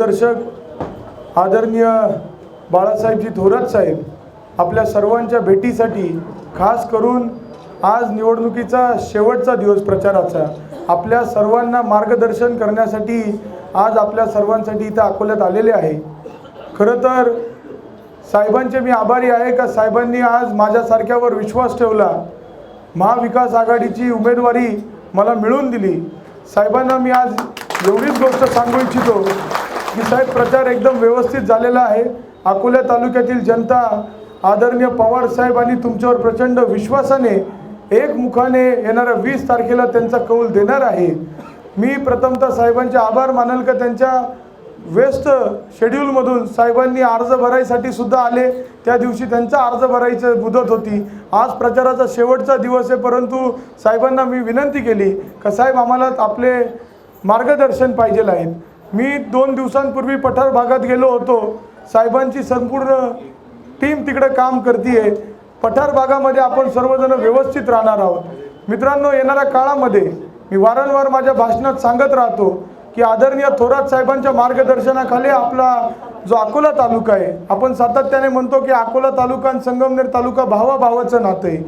दर्शक आदरणीय बाळासाहेबजी थोरात साहेब आपल्या सर्वांच्या भेटीसाठी खास करून आज निवडणुकीचा शेवटचा दिवस प्रचाराचा आपल्या सर्वांना मार्गदर्शन करण्यासाठी आज आपल्या सर्वांसाठी इथं अकोल्यात आलेले आहे. खरं तर साहेबांचे मी आभारी आहे का? साहेबांनी आज माझ्यासारख्यावर विश्वास ठेवला. महाविकास आघाडीची उमेदवारी मला मिळवून दिली. साहेबांना मी आज एवढीच गोष्ट सांगू इच्छितो. की साहेब प्रचार एकदम व्यवस्थित झालेला आहे. अकोला तालुक्यातील जनता आदरणीय पवार साहेब आणि तुमच्यावर प्रचंड विश्वासाने एक मुखाने येणाऱ्या वीस तारखेला त्यांचा कौल देणार आहे. मी प्रथमतः साहेबांचे आभार मानल का त्यांच्या व्यस्त शेड्यूलमधून साहेबांनी अर्ज भरायसाठी सुद्धा आले. त्या दिवशी त्यांचा अर्ज भरायची मुदत होती. आज प्रचाराचा शेवटचा दिवस आहे परंतु साहेबांना मी विनंती केली का साहेब आम्हाला आपले मार्गदर्शन पाहिजे आहेत मी दोन दिवसांपूर्वी पठार भागात गेलो होतो. साहेबांची संपूर्ण टीम तिकडे काम करते पठार भागामध्ये आपण सर्वजण व्यवस्थित राहणार आहोत. मित्रांनो येणाऱ्या काळामध्ये मी वारंवार माझ्या भाषणात सांगत राहतो की आदरणीय थोरात साहेबांच्या मार्गदर्शनाखाली आपला जो अकोला तालुका आहे आपण सातत्याने म्हणतो की अकोला तालुका आणि संगमनेर तालुका भावाभावाचं नातं आहे.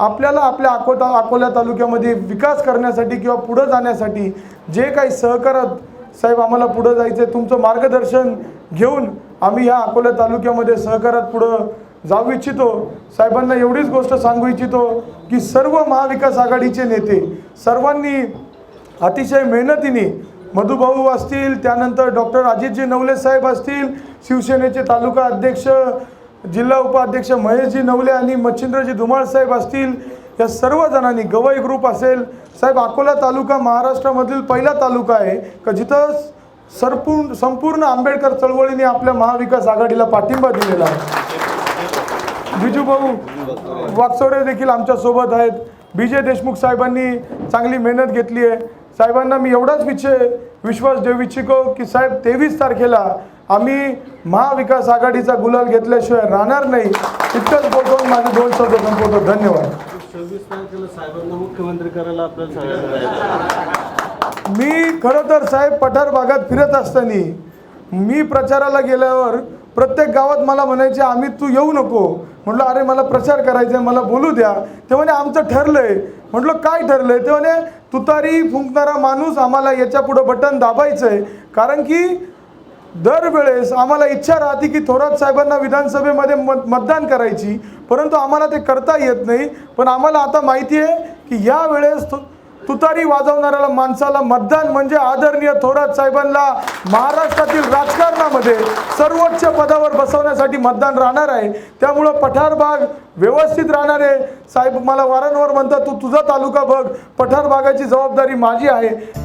आपल्याला आपल्या अकोता अकोला तालुक्यामध्ये विकास करण्यासाठी किंवा पुढं जाण्यासाठी जे काही सहकारात साहेब आम्हाला पुढं जायचं आहे तुमचं मार्गदर्शन घेऊन आम्ही या अकोला तालुक्यामध्ये सहकारात पुढं जाऊ इच्छितो. साहेबांना एवढीच गोष्ट सांगू इच्छितो की सर्व महाविकास आघाडीचे नेते सर्वांनी अतिशय मेहनतीने मधुभाऊ असतील त्यानंतर डॉक्टर अजितजी नवले साहेब असतील शिवसेनेचे तालुका अध्यक्ष जिल्हा उपाध्यक्ष महेशजी नवले आणि मच्छिंद्रजी धुमाळ साहेब असतील या सर्व जणांनी गवई ग्रुप असेल साहेब अकोला तालुका महाराष्ट्रामधील पहिला तालुका आहे का जिथं सरपूर्ण संपूर्ण आंबेडकर चळवळीने आपल्या महाविकास आघाडीला पाठिंबा दिलेला आहे? बिजूभाऊ वाकचौरे देखील आमच्यासोबत आहेत. विजय देशमुख साहेबांनी चांगली मेहनत घेतली आहे. साहेबांना मी एवढाच विषय विश्वास देऊ इच्छितो की साहेब तेवीस तारखेला आम्ही महाविकास आघाडीचा गुलाल घेतल्याशिवाय राहणार नाही. इतकंच बोलतो माझे दोन शब्द संपवतो. धन्यवाद. सव्वीस तारखेला साहेबांना मुख्यमंत्री करायला आपल्याला मी खरं तर साहेब पठार भागात फिरत असताना मी प्रचाराला गेल्यावर प्रत्येक गावात मला म्हणायचे आम्ही तू येऊ नको. म्हटलं अरे मला प्रचार करायचा आहे मला बोलू द्या. ते म्हणे आमचं ठरलंय. म्हटलं काय ठरलंय? ते म्हणे तुतारी फुंकणारा माणूस आम्हाला याच्या पुढं बटन दाबायचं आहे कारण की दरवेळेस आम्हाला इच्छा राहते की थोरात साहेबांना विधानसभेमध्ये मत मतदान करायची. परंतु आम्हाला ते करता येत नाही. पण आम्हाला आता माहिती आहे की या वेळेस तु- तुतारी वाजवणाऱ्याला माणसाला मतदान म्हणजे आदरणीय थोरात साहेबांना महाराष्ट्रातील राजकारणामध्ये सर्वोच्च पदावर बसवण्यासाठी मतदान राहणार आहे. त्यामुळं पठार भाग व्यवस्थित राहणार आहे. साहेब मला वारंवार म्हणतात तू तुझा तालुका बघ. पठार भागाची जबाबदारी माझी आहे.